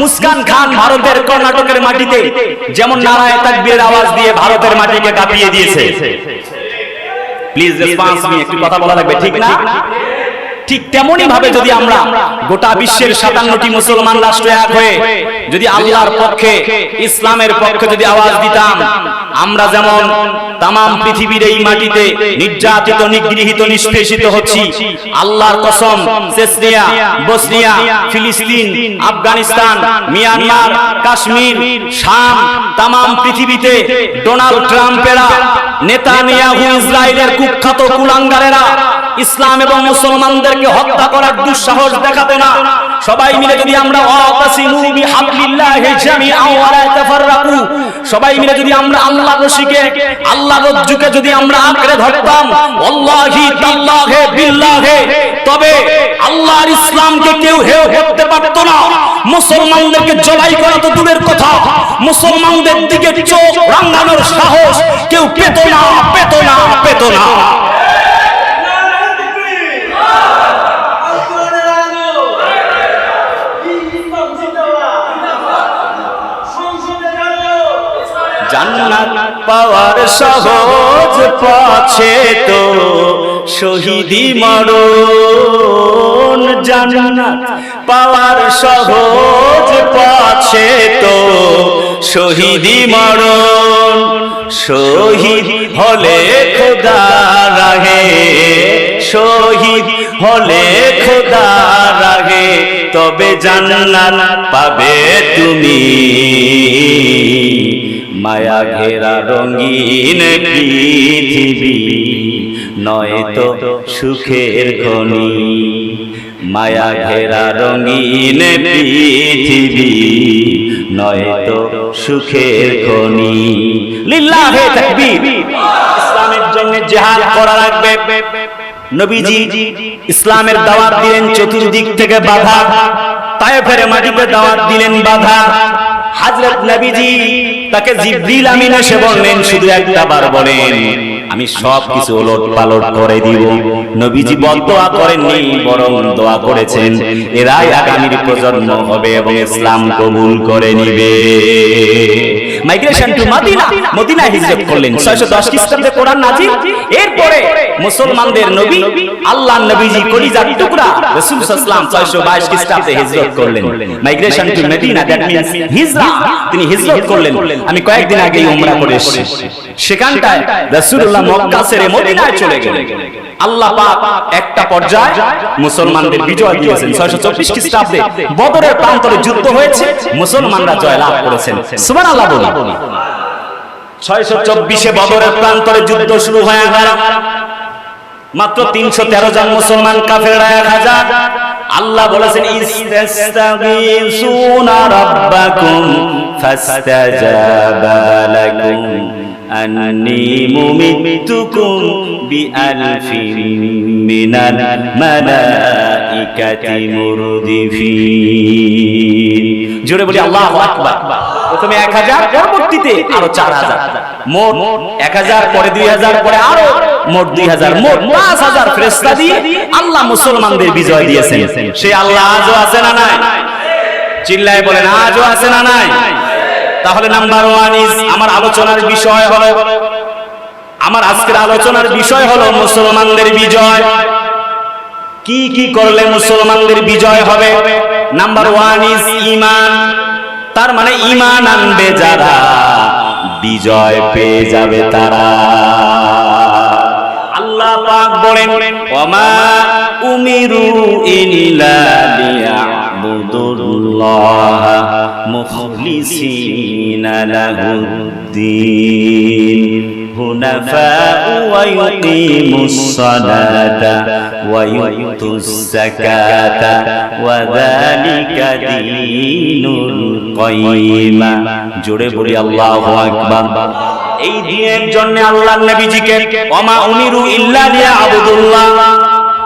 মুস্কান খান ভারতের কর্ণাটকের মাটিতে, যেমন নারায় তাকবীরের আওয়াজ দিয়ে ভারতের মাটিকে কাঁপিয়ে দিয়েছে। প্লিজ রেসপন্স মি একটু কথা বলা লাগবে, ঠিক না? ঠিক তেমনই ভাবে যদি আমরা গোটা বিশ্বের সাতান্নটি মুসলমান রাষ্ট্র এক হয়ে যদি আল্লাহর পক্ষে ইসলামের পক্ষে যদি আওয়াজ দিতাম আমরা যেমন তাম পৃথিবীর এই মাটিতে নির্যাতিত নিগৃহীত নিষ্পেষিত হচ্ছি। আল্লাহর কসম চেচনিয়া বসনিয়া ফিলিস্তিন আফগানিস্তান মিয়ানমার কাশ্মীর শাম তাম পৃথিবীতে ডোনাল্ড ট্রাম্পেরা নেতানিয়াহু ইসরায়েলের কুখ্যাত কুলাঙ্গারেরা ইসলাম এবং মুসলমানদেরকে হত্যা করার দুঃসাহস দেখাবে না। সবাই মিলে যদি আমরা সবাই মিলে যদি আমরা আল্লাহ রশিকে, আল্লাহ রজ্জুকে যদি আমরা আঁকড়ে ধরতাম তবে আল্লাহর ইসলামকে কেউ হেয় করতে পারতো না। মুসলমানদেরকে জবাই করা তো দূরের কথা। মুসলমানদের দিকে চোখ রাঙানোর সাহস কেউ পেত না পেত না পেত না। জান্নাত পাওয়ার সহজ পথে তো শহীদি মরণ। জান্নাত পাওয়ার সহজ পথে তো শহীদি মরণ। শহীদ হলে খোদা রাহে। শহীদ হলে খোদা রাহে। তবে জান্নাত পাবে তুমি। মায়া ঘেরা রঙিন পৃথিবী। নয় তো সুখের খনি। মায়া ঘেরা রঙিন পৃথিবী। নয় তো সুখের খনি। লিল্লাহে তাকবীর। ইসলামের জন্য জিহাদ করা লাগবে। নবীজি ইসলামের দাওয়াত দিলেন চতুর্দিক থেকে বাধা। তায়েফের মাটিতে দাওয়াত দিলেন বাধা। হাজরত নবীজি তাকে জিব্রিল আমিন এসে বললেন শুধু একটা বার বলেন। আমি সব কিছু ওলট পালট করে দিব। নবীজি বদদোয়া করেননি বরং দোয়া করেছেন। এরাই আগামীর প্রজন্ম হবে এবং ইসলাম কবুল করে নিবে। মাইগ্রেশন টু মদিনা মদিনা হিজরত করলেন। 610 খ্রিস্টাব্দে কোরআন নাজিল। এরপরে মুসলমানদের নবী আল্লাহর নবীজি কলিজার টুকরা। রাসূল সাল্লাল্লাহু আলাইহি 622 খ্রিস্টাব্দে হিজরত করলেন। Migration to Medina that means হিজরা। তিনি হিজরত করলেন। আমি কয়েকদিন আগে উমরা করে এসেছি। সেখানটায় রাসূলুল্লাহ মক্কা ছেড়ে মদিনায় চলে গেলেন। আল্লাহ পাক একটা পর্যায়ে মুসলমানদের বিজয় দিয়েছেন। 624 খ্রিস্টাব্দে বদরের প্রান্তরে যুদ্ধ হয়েছে, মুসলমানরা জয় লাভ করেছেন। সুবহানাল্লাহ বলি ছয়শো চব্বিশে বদরের প্রান্তরে যুদ্ধ শুরু হয়ে গেল মাত্র তিনশো তেরো জন মুসলমান কাফের এক হাজার। আল্লাহ বলেছেন, ইস্তাগীসুনা রাব্বাকুম ফাস্তাজাবা লাকুম। আন্নী মুমিতুকুম বিআলফিন মিনাল মালাইকাতি মুরদিফিন। জোরে বলি, আল্লাহু আকবার। প্রথমে এক হাজার, পরবর্তীতে আরও চার হাজার। মোট এক হাজার, পরে দুই হাজার, পরে আরও মোট দুই হাজার। মোট পাঁচ হাজার ফেরেস্তা দিয়ে আল্লাহ মুসলমানদের বিজয় দিয়েছেন। সে আল্লাহ আজও আছে না নাই? চিল্লায় বলেন, আজও আছে না নাই? তাহলে নাম্বার ওয়ান ইজ আমার আলোচনার বিষয় হলো, আমার আজকের আলোচনার বিষয় হলো মুসলমানদের বিজয়। কি কি করলে মুসলমানদের বিজয় হবে? নাম্বার ওয়ান ইজ ইমান। তার মানে ইমান আনবে যারা, বিজয় পেয়ে যাবে তারা। আল্লাহ পাক বলেন ওমা উমিরু ইল্লা আবদুল্লাহ মুখলিসিনা লাহুদ্দিন, হুনাফাউ ওয়া ইউকিমুস সালাতা ওয়া ইউতুস যাকাতা ওয়া যালিকা দীনুল কাইয়িমা জোরে বলি আল্লাহু আকবার। এই দিনের জন্য আল্লাহর নবীজিকে, ওমা উমিরু ইল্লা লিয়া আবুদুল্লাহ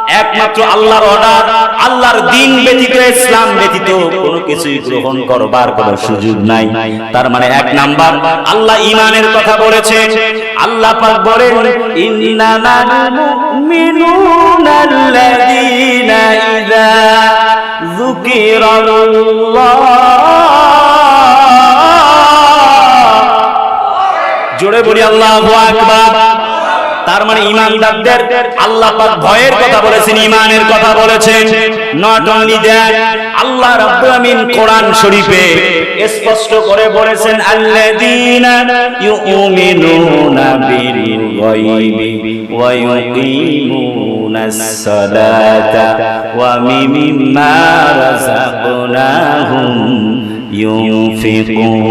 একমাত্র আল্লাহর অর্ডার আল্লাহর দিন ব্যতীত, ইসলাম ব্যতীত কোনো কিছুই গ্রহণ করবার কোনো সুযোগ নাই। তার মানে এক নাম্বার, আল্লাহ ইমানের কথা বলেছে আল্লাহ পাক বলেন ইন্নানাল মুমিনুনাল্লাযীনা ইযা যুকিরাল্লাহ। জোরে বলি, আল্লাহু আকবার। তার মানে ইমানদারদের আল্লাহ পাক ভয়ের কথা বলেছেন ইমানের কথা বলেছেন। নট অনলি দ্যাট আল্লাহ রাব্বুল আমিন কোরআন শরীফে স্পষ্ট করে বলেছেন আল্লাযীনা ইউমিনুনা বিল গায়বি ওয়া ইউকিমুনাস সালাতা ওয়া মিম্মা রাযাকনাহুম ইউনফিকুন.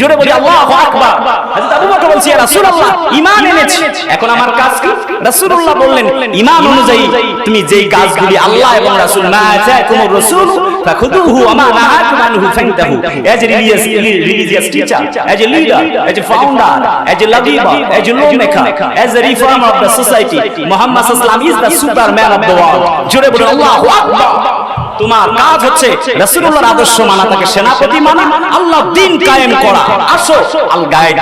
জোরে বলি আল্লাহু আকবার হযরত আবু বকর বলছে ইয়া রাসূলুল্লাহ ঈমান এনেছি এখন আমার কাজ কি রাসূলুল্লাহ বললেন ঈমান অনুযায়ী তুমি যেই কাজগুলি আল্লাহ এবং রাসূল মা আতাকুম রাসূল ফাখুদুহু ওয়া মা নাহাকুম আনহু ফান্তাহু as religious religious teacher as a leader as a founder as a লাভিবা as a lawmaker as a reformer of the society Muhammad সাল্লাল্লাহু আলাইহি ওয়াসাল্লাম is the superman of the world জোরে বলি আল্লাহু আকবার তোমার কাজ হচ্ছে রাসূলুল্লাহর আদর্শ মানা, তাকে সেনাপতি মানা করা। আসো আল গাইড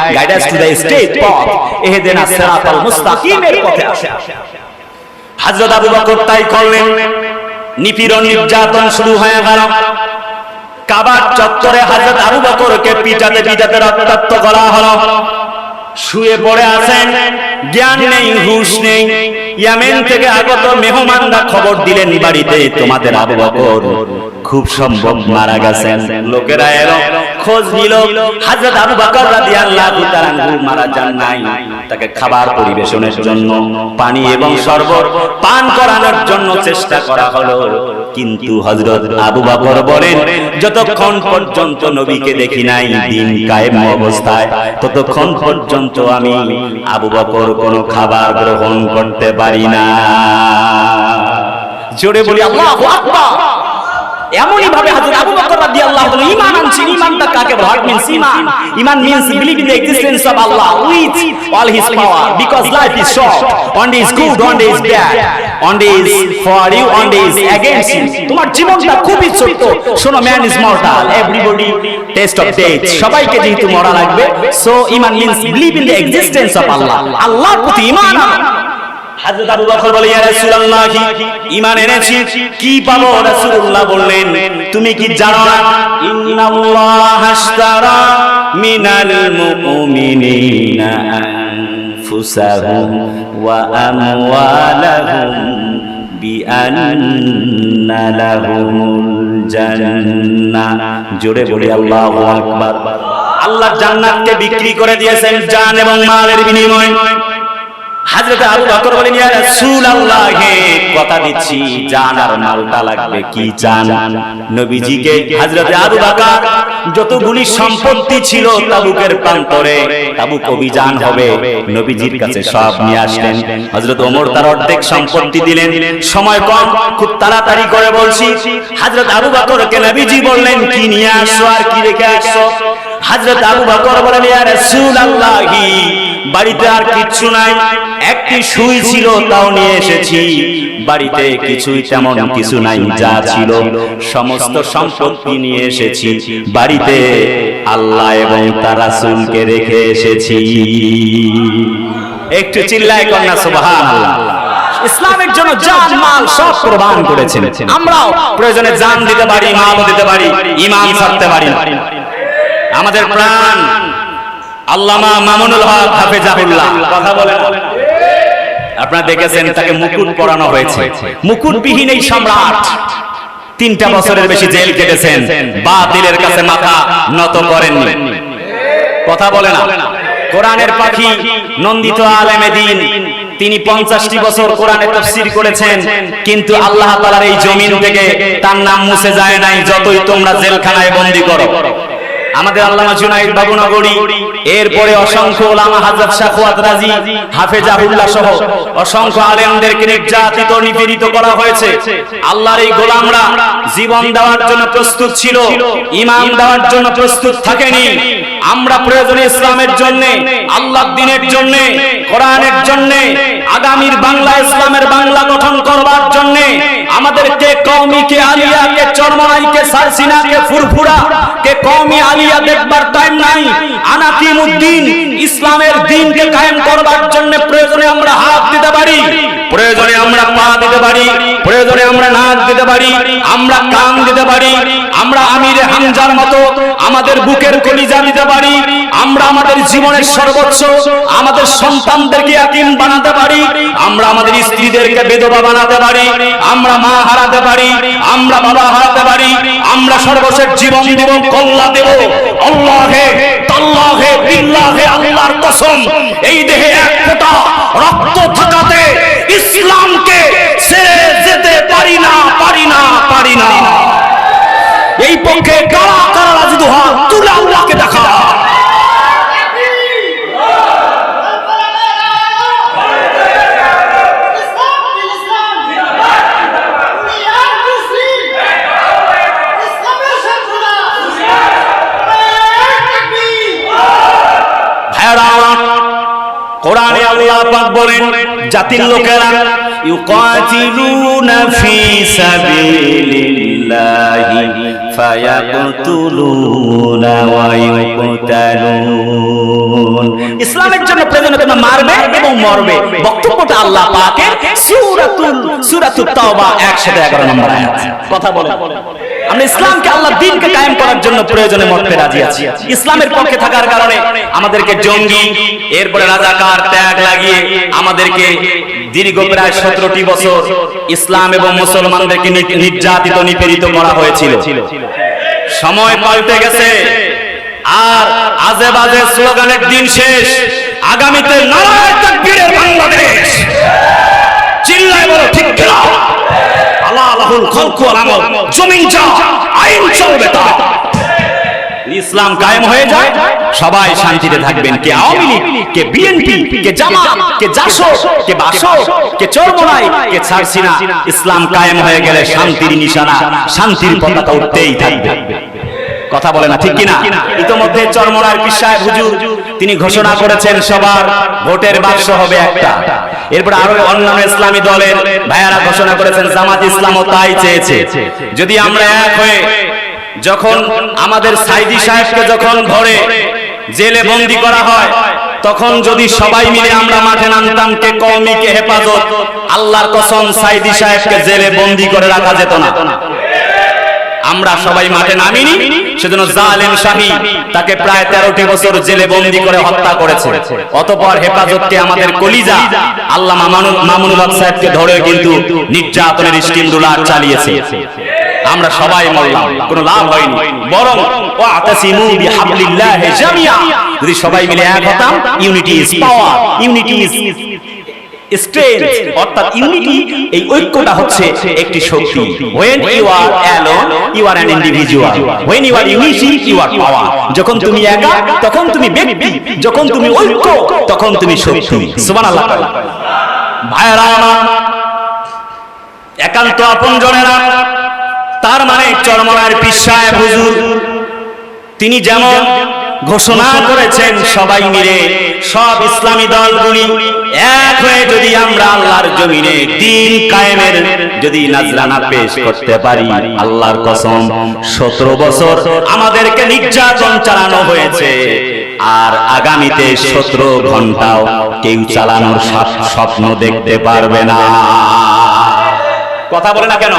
টু স্টেট পথ সিরাতাল মুস্তাকিমের পথে হযরত আবু বকর তাই করলেন। নিপীড়ন নির্যাতন শুরু হয়ে গেল। কাবার চত্বরে হযরত আবু বকরকে পিটাতে পিটাতে রক্তাক্ত করা হলো। শুয়ে পড়ে আছেন জ্ঞান নেই হুঁশ নেই। ইয়ামেন থেকে আগত মেহমানরা খবর দিলেন বাড়িতে তোমাদের আবু বকর খুব সম্ভব মারা গেছেন। লোকেরা এলো খোঁজ নিল হযরত আবু বকর রাদিয়াল্লাহু তাআলা মারা যান নাই। তাকে খাবার পরিবেশনের জন্য পানি এবং শরবত পান করানোর জন্য চেষ্টা করা হলো। কিন্তু হযরত আবু বকর বলেন, যতক্ষণ পর্যন্ত নবীকে দেখি নাই, দিন কায়েম অবস্থায়, ততক্ষণ পর্যন্ত আমি আবু বকর কোনো খাবার গ্রহণ করতে পারি না। জোরে বলি, আল্লাহু আকবার! এমনই ভাবে হযরত আবু বকর রাদিয়াল্লাহু তাআলা ঈমান আনছেন ঈমানটা কাকে ঈমান? Believe in the existence of Allah with all his power because life is short is good is bad is for you is against you তোমার জীবনটা খুবই ছোট শোনো man is mortal everybody test of death সবাইকে যেহেতু মরা লাগবে so ঈমান means believe in the existence of Allah আল্লাহর প্রতি ঈমান হযরত আবু বকর বলে ইয়া রাসূলুল্লাহ ঈমান এনেছি। কি পাবো রাসূলুল্লাহ? বললেন তুমি কি জানো? না ইন্নাল্লাহ আশতারা মিনাল মুমিনিনা। আনফুসাহুম ওয়া আমওয়ালাহুম বিআন্না লাহুমুল জোরে বলি আল্লাহু আকবার। আল্লাহ জান্নাতকে বিক্রি করে দিয়েছেন জান এবং মালের বিনিময়ে। হাজরত আবু বকর বলেন ইয়া রাসূলুল্লাহ, কথা দিচ্ছি, জান আর মালটা লাগবে, কি চান নবীজিকে হযরত আবু বকর, যতগুলি সম্পত্তি ছিল তাবুকের প্রান্তরে, তাবুক অভিযান হবে। নবীজির কাছে সব নিয়ে আসলেন। হযরত ওমর তার অর্ধেক সম্পত্তি দিলেন। সময় কম, খুব তাড়াতাড়ি করে বলছি হযরত আবু বকরকে নবীজি বললেন, কি নিয়ে আসছো আর কি রেখে আসছো? হযরত আবু বকর বলেন, ইয়া রাসূলুল্লাহ বাড়িতে আর কিচ্ছু নাই। একটি সুই ছিল তাও নিয়ে এসেছি। বাড়িতে কিছুই তেমন কিছু নাই যা ছিল সমস্ত সম্পত্তি নিয়ে এসেছি। বাড়িতে আল্লাহ এবং তার রাসূলকে রেখে এসেছি। একটু চিল্লায় কন্যা সুবহানাল্লাহ। ইসলামের জন্য জান মাল সব কোরবান করেছেন। আমরাও প্রয়োজনে জান দিতে পারি মালও দিতে পারি ঈমান ছাড়তে পারি আমাদের প্রাণ আল্লামা মামুনুল হক হাফেজাহুল্লাহ। কথা বলেন আপনারা দেখেছেন তাকে মুকুট পরানো হয়েছে। মুকুটবিহীন এই সম্রাট তিনটা বছরের বেশি জেল কেটেছেন। বাতিলের কাছে মাথা নত করেননি। কথা বলে না। কোরআনের পাখি নন্দিত আলেমে দিন। তিনি পঞ্চাশটি বছর কোরআনে তফসির করেছেন। কিন্তু আল্লাহ তালার এই জমিন থেকে তার নাম মুছে যায় নাই যতই তোমরা জেলখানায় বন্দি করো। আমাদের আল্লামা জুনাইদ বাবুনগরী, এরপরে অসংখ্য ওলামা হযরত শাখওয়াত রাজি হাফেজাহুল্লাহ সহ অসংখ্য আলেমদেরকে নির্যাতিত, নিপীড়িত করা হয়েছে। আল্লাহর এই গোলামরা জীবন দেওয়ার জন্য প্রস্তুত ছিল ঈমান দেওয়ার জন্য প্রস্তুত থাকেনি। আমরা প্রয়োজনে ইসলামের জন্য, আল্লাহর দ্বীনের জন্য, কোরআনের জন্য আগামীর বাংলা ইসলামের বাংলা গঠন করবার জন্য আমাদেরকে কওমিকে আলিয়া, কে চরমাই কে সারসিনা, কে ফুরফুরা, কে কওমি আলিয়া দেখবার টাইম নাই। আনাকিমুদ্দিন, ইসলামের দিনকে কায়েম করবার জন্য প্রয়োজনে আমরা হাত দিতে পারি। প্রয়োজনে আমরা পা দিতে পারি। আমরা নাক দিতে পারি, আমরা কান দিতে পারি, আমরা আমিরে হামজার মতো আমাদের বুকের কলিজা দিতে পারি, আমরা আমাদের জীবনের সর্বোচ্চ আমাদের সন্তানদেরকে ইয়াতিম বানাতে পারি, আমরা আমাদের স্ত্রীদেরকে বিধবা বানাতে পারি, আমরা মা হারাতে পারি, আমরা বাবা হারাতে পারি, আমরা সর্বশেষ জীবন দেব কল্লা দেব আল্লাহে, তাল্লাহে, বিল্লাহে, আল্লাহর কসম। এই দেহে এক ফোঁটা রক্ত থাকাতে ইসলামকে পারি না পারি না পারি না। এই পক্ষে কারা কারা রাজি দোহা তুলে আল্লাহকে দেখা। কোরআনে আল্লাহ পাক বলেন, জাতির লোকেরা ইউকাতিলুনা ফি সাবিলিল্লাহি ফায়াকতুলুনা ওয়া ইউকতালুন ইসলামের জন্য প্রয়োজনে তোমরা মারবে এবং মরবে। বক্তব্যটা আল্লাহ পাকের সূরাতুল সূরাতুত তাওবা 111 নম্বর আয়াত। কথা বলে আমরা ইসলামকে আল্লাহ দিনকে কায়েম করার জন্য প্রয়োজনে রাজি আছি। ইসলামের পক্ষে থাকার কারণে আমাদেরকে জঙ্গি, এরপরে রাজাকার, ত্যাগ লাগিয়ে আমাদেরকে দীর্ঘ প্রায় সতেরোটি বছর ইসলাম এবং মুসলমানদেরকে নির্যাতিত, নিপীড়িত করা হয়েছিল। সময় পাল্টে গেছে। আর আজে বাজে স্লোগানের দিন শেষ। আগামীতে নারায় বাংলাদেশ। বলো, ঠিক খলকু যা, আইন চলবে ইসলাম কায়েম হয়ে যায়, সবাই শান্তিতে থাকবেন। কে আওয়ামী লীগ, কে বিএনপি, কে জামাত, কে কে কে কে ছারসিনা, ইসলাম কায়েম হয়ে গেলে শান্তির নিশানা, শান্তির পতাকা উঠতেই থাকবে। কথা বলে না, ঠিক কিনা? ইতোমধ্যে চরমনার সাহেব হুজুর, তিনি ঘোষণা করেছেন, সবার ভোটের বাক্স হবে একটা। এরপর আরও অন্যান্য ইসলামী দলের ভাইয়ারা ঘোষণা করেছেন, জামাত ইসলামও তাই চেয়েছে। যদি আমরা এক হয়ে যখন আমাদের সাইদি সাহেবকে যখন ধরে জেলে বন্দি করা হয়, তখন যদি সবাই মিলে আমরা মাঠে নামতাম, কে কওমিকে হেফাজত, আল্লাহর কসম সাইদি সাহেবকে জেলে বন্দি করে রাখা যেত না। আমরা সবাই মাঠে নামিনি সেজন্য জালেম শাহী তাকে প্রায় তেরোটি বছর জেলে বন্দি করে হত্যা করেছে। অতপর হেফাজতকে আমাদের কলিজা আল্লাহ মামুনুল হক সাহেবকে ধরে কিন্তু নির্যাতনের স্টিম রুলার চালিয়েছে। আমরা সবাই মরলাম, কোনো লাভ হয়নি। বরং ও আতাসিমু বিহাবলিল্লাহি জামিয়া যদি সবাই মিলে এক হতাম, unity is power, unity is strength অর্থাৎ ইউনিটি এই ঐক্যটা হচ্ছে একটি শক্তি। when you are alone you are an individual. when you are unity you are power. যখন তুমি একা তখন তুমি ব্যক্তি। যখন তুমি ঐক্য তখন তুমি শক্তি। সুবহানাল্লাহ। ভাইরা আমার একান্ত আপনজনেরা তার মানে চরমনার পিসায় হুজুর তিনি যেমন ঘোষণা করেছেন সবাই মিলে সব ইসলামী দলগুলি এক হয়ে যদি আমরা আল্লাহর জমিনে দিন কায়েমের যদি নাজরানা পেশ করতে পারি, আল্লাহর কসম, সতেরো বছর আমাদেরকে নির্যাতন চালানো হয়েছে। আর আগামীতে সতেরো ঘন্টাও কেউ চালানোর স্বপ্ন দেখতে পারবে না। কথা বলে না কেন?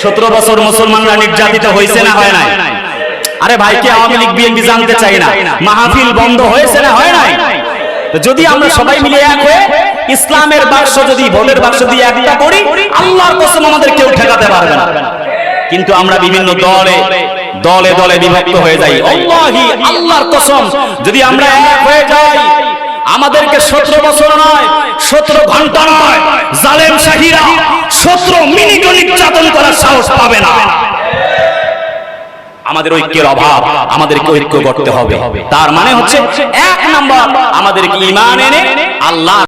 সতেরো বছর মুসলমানরা নির্যাতিত হয়েছে না হয় নাই? আরে ভাইকে আওয়ামী লীগ, বিএনপি জানতে চাই না? মাহফিল বন্ধ হয়েছে না হয় নাই? যদি আমরা সবাই মিলে এক হয়ে ইসলামের বাক্স যদি ভোটের বাক্স দিয়ে একটা করি আল্লাহর কসম আমাদের কেউ ঠেকাতে পারবে না। কিন্তু আমরা বিভিন্ন দলে দলে দলে বিভক্ত হয়ে যাই। আল্লাহি আল্লাহর কসম। যদি আমরা এক হয়ে যাই আমাদেরকে সতেরো বছর নয় সতেরো ঘণ্টা নয়। জালেম শাহিরা সতেরো মিনিটও নির্যাতন করার সাহস পাবে না। আমাদের ঐক্যের অভাব, আমাদেরকে ঐক্য করতে হবে। তার মানে হচ্ছে এক নম্বর, আমাদেরকে ইমান এনে আল্লাহ